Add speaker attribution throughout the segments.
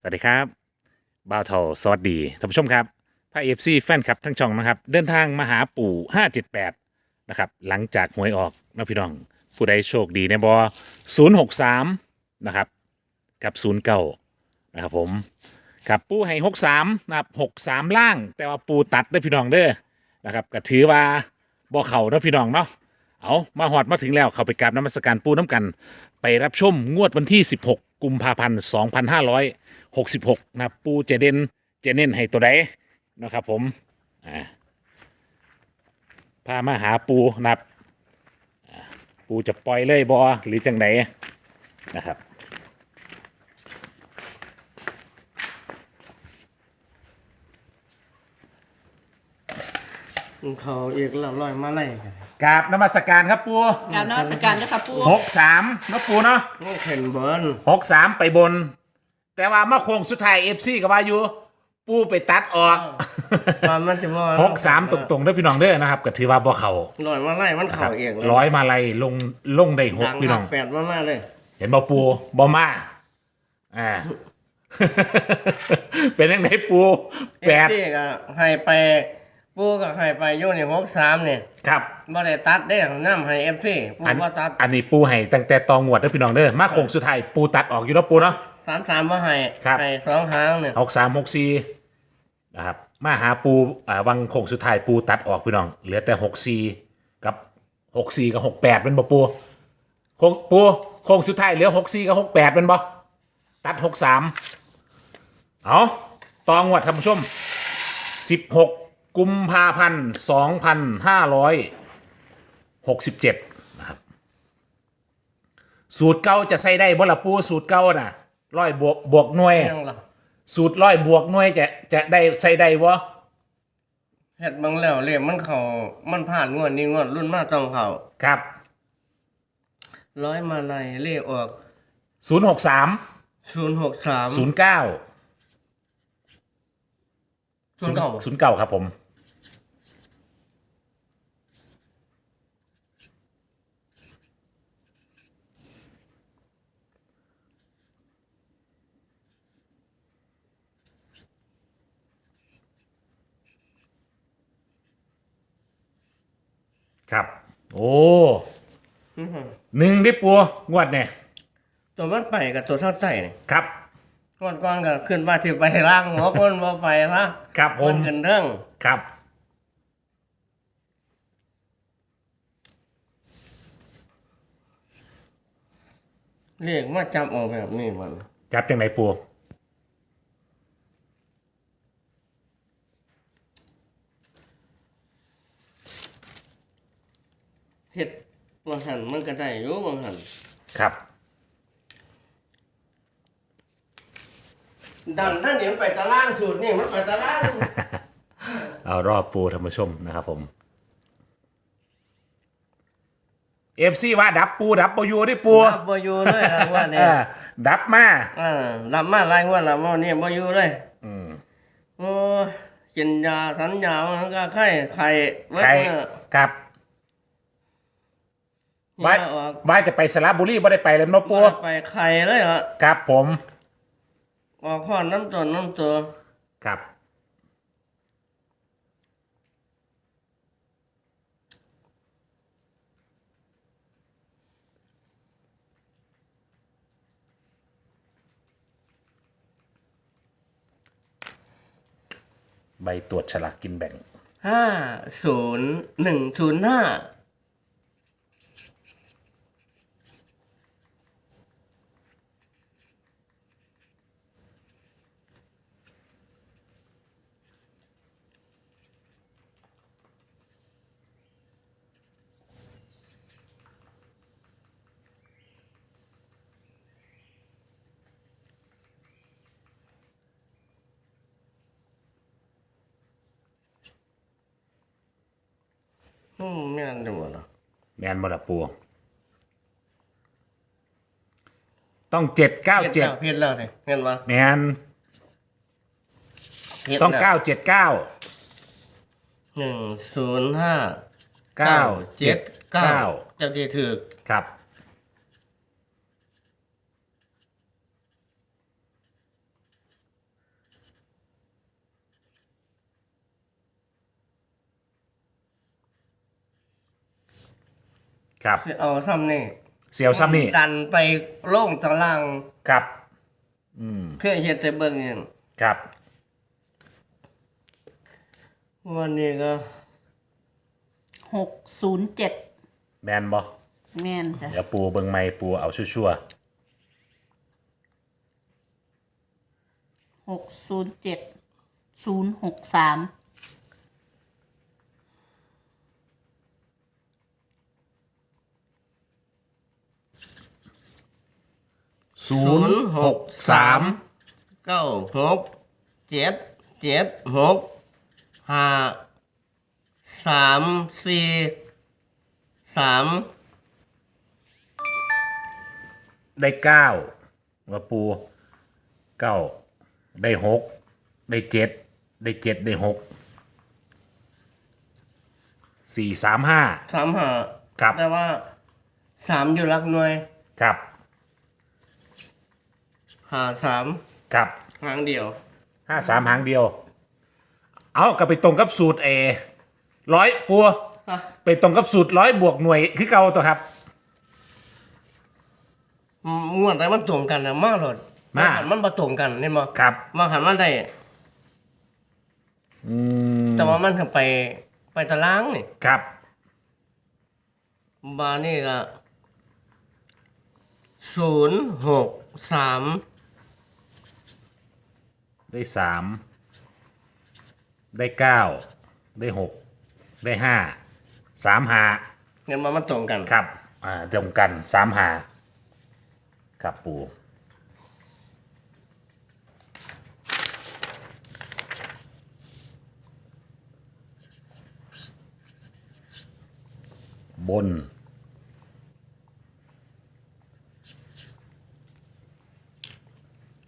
Speaker 1: สวัสดีครับบ่าวเทาสวัสดีท่านผู้ชมครับพระเอฟซีแฟนคลับทั้งช่องนะครับ เดินทางมาหาปู่ 578 นะครับ หลังจากหวยออกนะพี่น้อง ผู้ใดโชคดีในบอ063 นะครับ กับ 09 นะครับผมกับปูให้ 63 นะครับ 63 ล่าง แต่ว่าปูตัดได้พี่น้องเด้อนะครับก็ถือว่าบ่เข่านะพี่น้องเนาะเอามาหอดมาถึงแล้วเข้าไปกราบน้ำมัสการปูน้ำกัน ไปรับชมงวดวันที่ 16 กุมภาพันธ์ 2566นะครับปูเจเดนเจเน้นให้ตัวใดนะครับผมอ่าพามาหาปูนะครับอ่าปูจะปล่อยเลยบอหรือจังไหนนะครับ
Speaker 2: เขาอีกละร้อยมาไล่กัน
Speaker 1: กราบนมัสการครับปู
Speaker 3: กราบนมัสการด้วยค่ะปู
Speaker 1: หกสามนะปูเนาะ
Speaker 2: นี่เข็นเบิร์น
Speaker 1: หกสามไปบน แต่ว่ามาโค้งสุดท้ายเอฟซีกับว่าอยู่ ปูไปตัดออก
Speaker 2: มันมันจะว่า
Speaker 1: หกสามตรงๆเด้วยพี่น้องเด้อนะครับก็ถือว่าบ่เขา
Speaker 2: ร้อยมาไล่มัน
Speaker 1: ครั
Speaker 2: เข่า
Speaker 1: บ
Speaker 2: เอง
Speaker 1: ร้อยมาลัยลงลงได้หก
Speaker 2: ดัง
Speaker 1: พี่น้อง
Speaker 2: แปดมามาเลย
Speaker 1: เห็นบ่ปูบ่มาอ่า เป็นยังไงปูแปด
Speaker 2: เอฟซีก็ให้ไป ปูก็ให้ไปอยู่ในหกสามเนี่ย
Speaker 1: ครับ
Speaker 2: บ่ได้ตัดได้น้ำให้เอฟซีปู
Speaker 1: อัน
Speaker 2: ว่าตัด
Speaker 1: อันนี้ปูให้ตั้งแต่ตองวดเด้อพี่น้องเด้อมาโค้งสุดท้ายปูตัดออกอยู่เนาะปูเนาะ
Speaker 2: สามสามมาให้
Speaker 1: ครับ
Speaker 2: ให้สองหางเนี่ย
Speaker 1: หกสามหกสี่นะครับมาหาปูอ่าวังโค้งสุดท้ายปูตัดออกพี่น้อง เหลือแต่หกสี่กับหกสี่กับหกแปดเป็นบ่ปูโค้งปูโค้งสุดท้ายเหลือหกสี่กับหกแปดเป็นบ่ตัดหกสามเอาตองวัดท่านผู้ชมสิบหก กุมภาพันธ์สองพันห้าร้อยหกสิบเจ็ดนะครับ สูตรเก่าจะใส่ได้บ่ละปูสูตรเก่าน่ะร้อยบวกบวกหน่วย
Speaker 2: ยังล่ะ
Speaker 1: สูตรร้อยบวกหน่วยจะจะได้ใส่ได้วะ
Speaker 2: เฮ็ดเบางแล้วเรียมันเข่ามันผ่านงวดนี้งวดรุ่นมาต้องเข่า
Speaker 1: ครับ
Speaker 2: ร้อยมาไล่เลขออก
Speaker 1: ศูนย์หกสาม
Speaker 2: ศูนย์หกสาม
Speaker 1: ศูนย์เก้า
Speaker 2: ศูนย์เก้า
Speaker 1: ศูนย์เก้าครับผม ครับ โอ้หนึ่งได้ปัวงวดเนี่ย
Speaker 2: ตัวมันไปกับตัวเท่าใจนี่
Speaker 1: ครับ
Speaker 2: ก่อนก่อนก็ขึ้นมาที่ไปล่างหัวคนบ่ไปละ
Speaker 1: ครับผ
Speaker 2: มั
Speaker 1: ม
Speaker 2: นขึ้นเรื่อง
Speaker 1: ครับ
Speaker 2: เรียกมาจับออกแบบนี้มัน
Speaker 1: จับจังไหนปัว
Speaker 2: เฮ็ดบาง หันมันก็ได้อยู่บางหัน
Speaker 1: ครับ
Speaker 2: ดันท่านเดี๋ยวไปตารางสูตรนี่มันไปตาราง
Speaker 1: เอารอบปูท่านผู้ชมนะครับผมเอฟซีว่าดับปูดับปูอยู่ได้ปู
Speaker 2: รับบ่อยู่เลยรางวัล
Speaker 1: เอ
Speaker 2: เนี่ย
Speaker 1: อดับมา
Speaker 2: อ่ารับมารายงวดรับมาเนี่ยบ่อยู่เลยโอ้กินยาสัญญามันก็ไข้ไข้เว้ย
Speaker 1: ใคร
Speaker 2: เนี่ย
Speaker 1: ครับ ว่า
Speaker 2: ออก
Speaker 1: ว่าจะไปสระบุรีไม่ได้ไปเลยเนาะปู
Speaker 2: ไปไข้เลยเหรอ
Speaker 1: ครับผม
Speaker 2: ออกข้อน้ำตัวน้ำตัว
Speaker 1: ครับใบตรวจฉลากกินแบ่ง
Speaker 2: ห้าศูนย์หนึ่งศูนย์ห้า อืมแม่นจังหวะเนาะ
Speaker 1: แมนบละปู ต้องเจ็ดเก้าเจ็ด
Speaker 2: เพี้ยนแล้วเนี่ยเห็นปะ
Speaker 1: แมน
Speaker 2: เพี้ยน
Speaker 1: ต้อง
Speaker 2: แล้ว
Speaker 1: เก้าเจ็ดเก้า
Speaker 2: หนึ่งศูนย์ห้า
Speaker 1: เก้าเจ็ด
Speaker 2: เก้า
Speaker 1: เก้า
Speaker 2: จะดีถือ
Speaker 1: ครับ ครับ
Speaker 2: สิเอาซ้ำนี่
Speaker 1: เสียวซ้ำนี่
Speaker 2: ดันไปโล่งตาราง
Speaker 1: ครับ
Speaker 2: เพื่อเฮ็ดแต่เบิ่งอย่าง
Speaker 1: ครับ
Speaker 2: วันนี้ก็
Speaker 3: หกศูนย์เจ็ด
Speaker 1: แมนบ่
Speaker 3: แม่นจ้ะ
Speaker 1: เดี๋ยวปูเบิงไม้ปูเอาชั่ว
Speaker 3: หกศูนย์เจ็ดศูนย์หกสาม
Speaker 1: ๆศูนย์หกสาม
Speaker 2: เก้าหกเจ็ดเจ็ดหกห้าสามสี่สาม
Speaker 1: ได้เก้าว่าปูเก้าได้หกได้เจ็ดได้เจ็ดได้หกสี่สามห้า
Speaker 2: สามห้า
Speaker 1: ครับ
Speaker 2: แต่ว่าสามอยู่หลักหน่วย
Speaker 1: ครับ
Speaker 2: หาสาม
Speaker 1: ครับ
Speaker 2: หางเดียว
Speaker 1: ห้าสามหางเดียว เอากลับไปตรงกับสูตรเอร้อยปัว
Speaker 2: ฮะ
Speaker 1: ไปตรงกับสูตรร้อยบวกหน่วยคือเก่าตัวครับ
Speaker 2: งวดแต่มันตรงกันนะมากเลย
Speaker 1: มา
Speaker 2: หันมันมาตรงกันนี่มั้
Speaker 1: ครับ
Speaker 2: มาหันมันได้
Speaker 1: อืม
Speaker 2: แต่ว่ามันก็ไปไปตารางนี่
Speaker 1: ครับ
Speaker 2: บานี่ก็ศูนย์หกสาม
Speaker 1: ได้สามได้เก้าได้หกได้ห้าสามหา
Speaker 2: เงินมามันตรงกัน
Speaker 1: ครับ อ่าตรงกันสามหาครับปูบน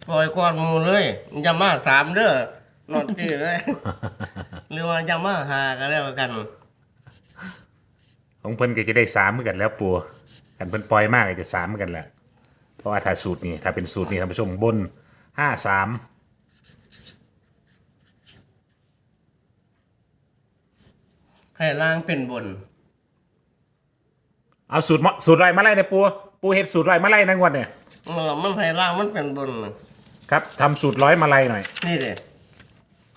Speaker 2: ปล่ อยก่อนหมูเลยอยามาสามเด้อนอนตีเลยหรือว่าอยามาหากันแล้วกัน
Speaker 1: ของเพิ่นก็จะได้สามเหมือนกันแล้วปูกันเพิ่นปล่อยมากก็จะสามเหมือนกันแหละเพราะว่าถ้าสูตรนี้ถ้าเป็นสูตรนี้ท่านผู้ชมบนห้าสาม
Speaker 2: ให้ล่างเป็นบน
Speaker 1: เอาสูตรมะสูตรไรมาไล่เนี่ยปูปูเฮ็ดสูตรไรมาไล่นะงวดเนี่ย
Speaker 2: เออมันให้ล่างมันเป็นบนน่ะ
Speaker 1: ครับทำสูตรร้อยมาไล่หน่อย
Speaker 2: นี่เด้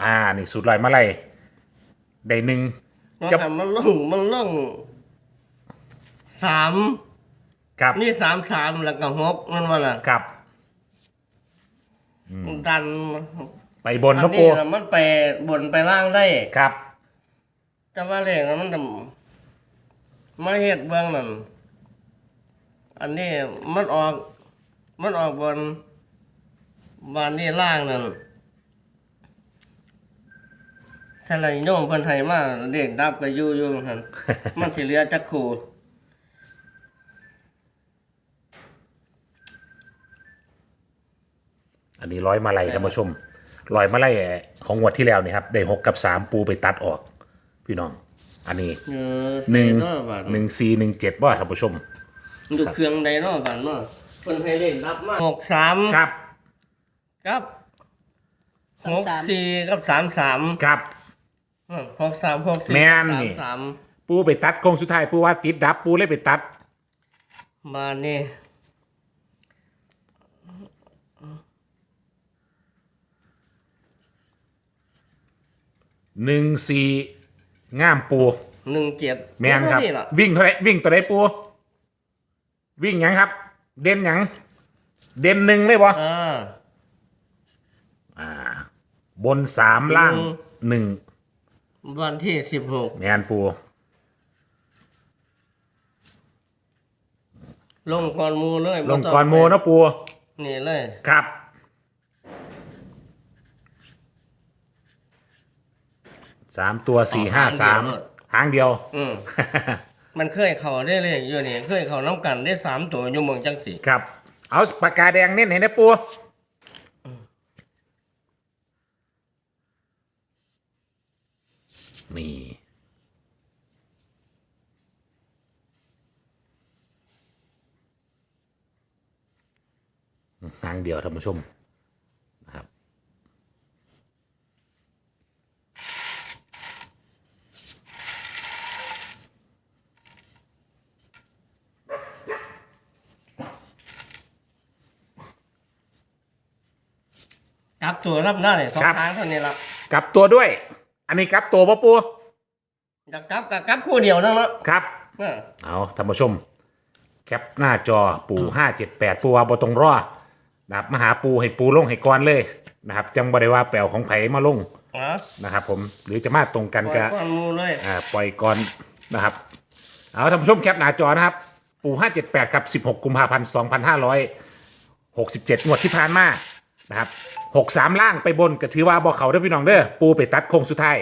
Speaker 1: อ่า นี่สูตรร้อยมาไล่ได้หนึ่ง
Speaker 2: มัน
Speaker 1: จะ
Speaker 2: ทำมันลงมันลงสาม
Speaker 1: ครับ
Speaker 2: นี่สามสามแล้วก็หกมันว่าล่ะ
Speaker 1: ครับ
Speaker 2: ดัน
Speaker 1: ไปบน
Speaker 2: อั
Speaker 1: นะ
Speaker 2: น
Speaker 1: ปู
Speaker 2: นี้น่ะมันไปบนไปล่างได้
Speaker 1: ครับ
Speaker 2: แต่ว่าเลขนั้นมันจะมาเฮ็ดเบื้องนั่นอันนี้มันออก มันออกบน บานนี้ล่างนั่นสลายโยมเพิ่นให้มาเด็กดับก็อยู่อยู่หั่นมันสิเหลือจักคู่
Speaker 1: อันนี้ร้อยมาไล่ท่านผู้ชมร้อยมาไล่ของงวดที่แล้วนี่ครับได้หกกับสามปูไปตัดออก พี่น้อง อันนี้
Speaker 2: เออ
Speaker 1: หนึ่ง
Speaker 2: ใส่เนาะบาด
Speaker 1: หนึ่งสี่หนึ่งเจ็ดว่าท่านผู้ชม
Speaker 2: อยู่เครื่องใดเนาะบาดเนาะเพิ่นให้เลขดับมา63
Speaker 1: ครับ
Speaker 2: กับ
Speaker 3: สามสาม
Speaker 2: 64กับ33
Speaker 1: ครับ
Speaker 2: หกสามหกสี่
Speaker 1: แม่นนี่
Speaker 2: สามสาม
Speaker 1: ปูไปตัดโค้งสุดท้ายปูว่าติดดับปูเลยไปตัด
Speaker 2: มานี่
Speaker 1: หนึ่งสี่ง่ามปู
Speaker 2: หนึ่งเจ็ด
Speaker 1: แมนครับ
Speaker 2: นี่ล่ะ
Speaker 1: วิ่งเท่าไหรวิ่งตัวไหนปู วิ่งหยังครับ เด่นหยัง เด่นหนึ่งเลยบ่
Speaker 2: อ่า
Speaker 1: บนสามล่าง
Speaker 2: หนึ่ง
Speaker 1: หนึ่ง
Speaker 2: วันที่สิบหก
Speaker 1: แมนปู
Speaker 2: ลงก่อนหมูเลย
Speaker 1: ลงก่อนโมนะปู
Speaker 2: นี่เลย
Speaker 1: ครับ สามตัวสี่ห้าสามหางเดียว
Speaker 2: อืมมันเคยเข่าได้เลยอยู่นี่ เคยเข่าน้ำกันได้สามตัวอยู่เมืองจังสี
Speaker 1: ครับ เอาปากกาแดงเน้นเห็นนะปู มี หางเดียวท่านผู้ชมนะครับ
Speaker 2: กลับตัวรับหน้าเลยสอง
Speaker 1: ครั้
Speaker 2: งเท่านี้ละ
Speaker 1: กลับตัวด้วย อันนี้กลับตัวปะปู
Speaker 2: จะกลับกับกลับคู่เดียวนั่นละ
Speaker 1: ครับ
Speaker 2: เออ
Speaker 1: เอาท่านผู้ชม แคปหน้าจอปูห้าเจ็ดแปดปูว่าบตรงรอนะครับมาหาปูให้ปูลงให้ก่อนเลยนะครับ จังบริว่าแปลวของไผมาลง
Speaker 2: อะ
Speaker 1: นะครับ ผมหรือจะมาตรงกัน
Speaker 2: ปล่อย
Speaker 1: กับ
Speaker 2: ก้อนหมูเลย
Speaker 1: อ่าปล่อยก่อนนะครับ เอาท่านผู้ชมแคปหน้าจอนะครับ ปูห้าเจ็ดแปดครับสิบหกกุมภาพันธ์สองพันห้าร้อยหกสิบเจ็ดงวดที่ผ่านมานะครับ หกสามล่างไปบนก็ถือว่าบอกเขาเด้อพี่น้องเด้อปูไปตัดโค้งสุดท้าย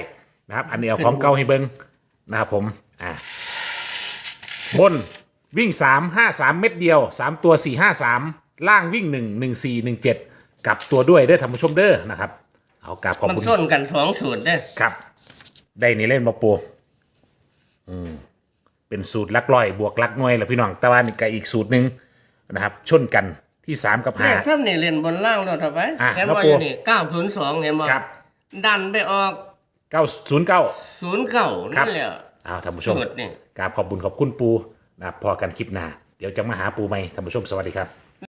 Speaker 1: นะครับ อันนี้เอาของเก่าให้เบิ้งนะครับผมอ่าบนวิ่ง3 5 3เม็ดเดียว3ตัว4 5 3ล่างวิ่ง1 1 4 1 7กลับตัวด้วยเด้อท่านผู้ชมเด้อนะครับ เอากลับขอบ
Speaker 2: มัน
Speaker 1: คุณ
Speaker 2: ส้นกันสองสูตรเด้
Speaker 1: ครับ ได้นี่เล่นมาปูอืมเป็นสูตรลักลอยบวกลักหน่วยแหละพี่น้องแต่ว่านี่ก็อีกสูตรหนึ่งนะครับ ชนกัน ที่3กับ
Speaker 2: เลขท่านนี่เรียนบนล่างแล้วเถอะไป
Speaker 1: อะ
Speaker 2: เห็น
Speaker 1: แล้ว
Speaker 2: ว่า
Speaker 1: ปู
Speaker 2: อยู่นี่เก้าศูนย์สองเห็นบ่
Speaker 1: 5ครับ
Speaker 2: ดันไปออก
Speaker 1: 909
Speaker 2: ศูนย์เก้า
Speaker 1: ครับ
Speaker 2: นั่นแหละ
Speaker 1: เอาท่านผู้ชม
Speaker 2: สูตรนี่
Speaker 1: กราบขอบคุณขอบคุณปูนะครับพอกันคลิปหน้า เดี๋ยวจะมาหาปูใหม่ท่านผู้ชมสวัสดีครับ